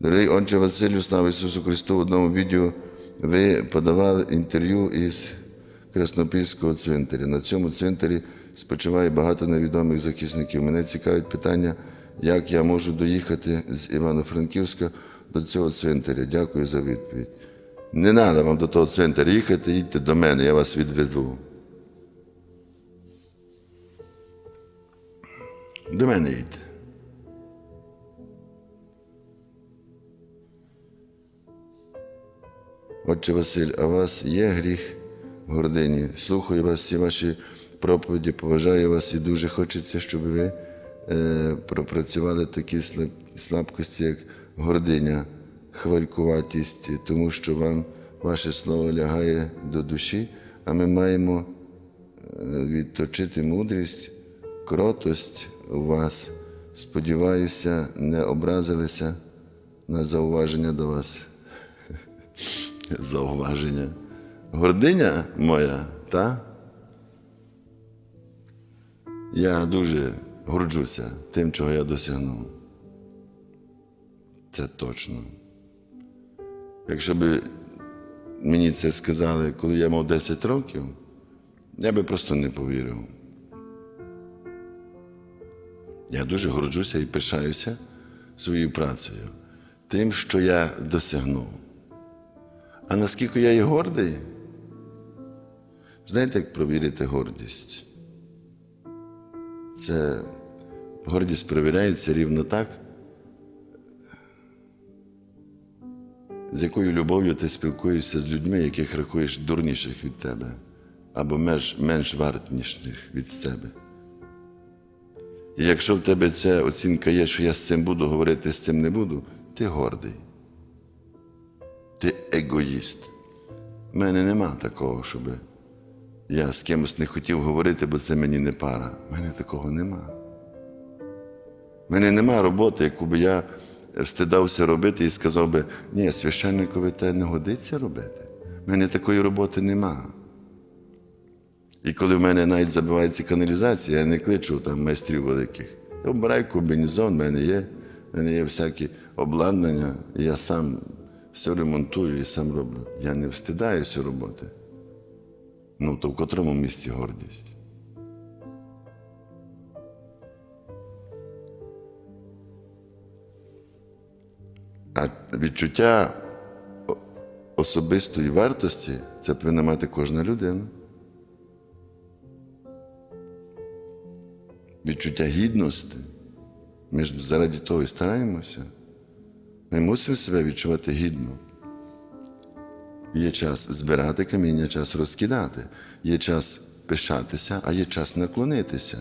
Дорогий отче Василю, слава Ісусу Христу, в одному відео ви подавали інтерв'ю із Краснопільського цвинтаря. На цьому цвинтарі спочиває багато невідомих захисників. Мене цікавить питання, як я можу доїхати з Івано-Франківська до цього цвинтаря. Дякую за відповідь. Не треба вам до того цвинтаря їхати, їдьте до мене, я вас відведу. До мене їдьте. Отче Василь, а у вас є гріх в гордині? Слухаю вас, всі ваші проповіді, поважаю вас і дуже хочеться, щоб ви е, пропрацювали такі слабкості, як гординя, хвалькуватість, тому що вам ваше слово лягає до душі, а ми маємо е, відточити мудрість, кротость у вас. Сподіваюся, не образилися на зауваження до вас зауваження. Гординя моя, та? Я дуже горджуся тим, чого я досягнув. Це точно. Якщо б мені це сказали, коли я мав 10 років, я би просто не повірив. Я дуже горджуся і пишаюся своєю працею, тим, що я досягнув. А наскільки я є гордий, знаєте, як провірити гордість? Це гордість перевіряється рівно так, з якою любов'ю ти спілкуєшся з людьми, яких рахуєш дурніших від тебе, або менш, менш вартніших від себе. І якщо в тебе ця оцінка є, що я з цим буду говорити, з цим не буду, ти гордий. Ти егоїст. У мене нема такого, щоб я з кимось не хотів говорити, бо це мені не пара. У мене такого нема. У мене нема роботи, яку би я встидався робити і сказав би, ні, священникові те не годиться робити. У мене такої роботи нема. І коли в мене навіть забивається каналізація, я не кличу там майстрів великих. Я обираю комбінезон, в мене є, в мене є всякі обладнання, і я сам все ремонтую і сам роблю. Я не встидаюся роботи. Ну, то в котрому місці гордість? А відчуття особистої вартості це повинна мати кожна людина. Відчуття гідності. Ми ж заради того і стараємося. Ми мусимо себе відчувати гідно. Є час збирати каміння, час розкидати, є час пишатися, а є час наклонитися.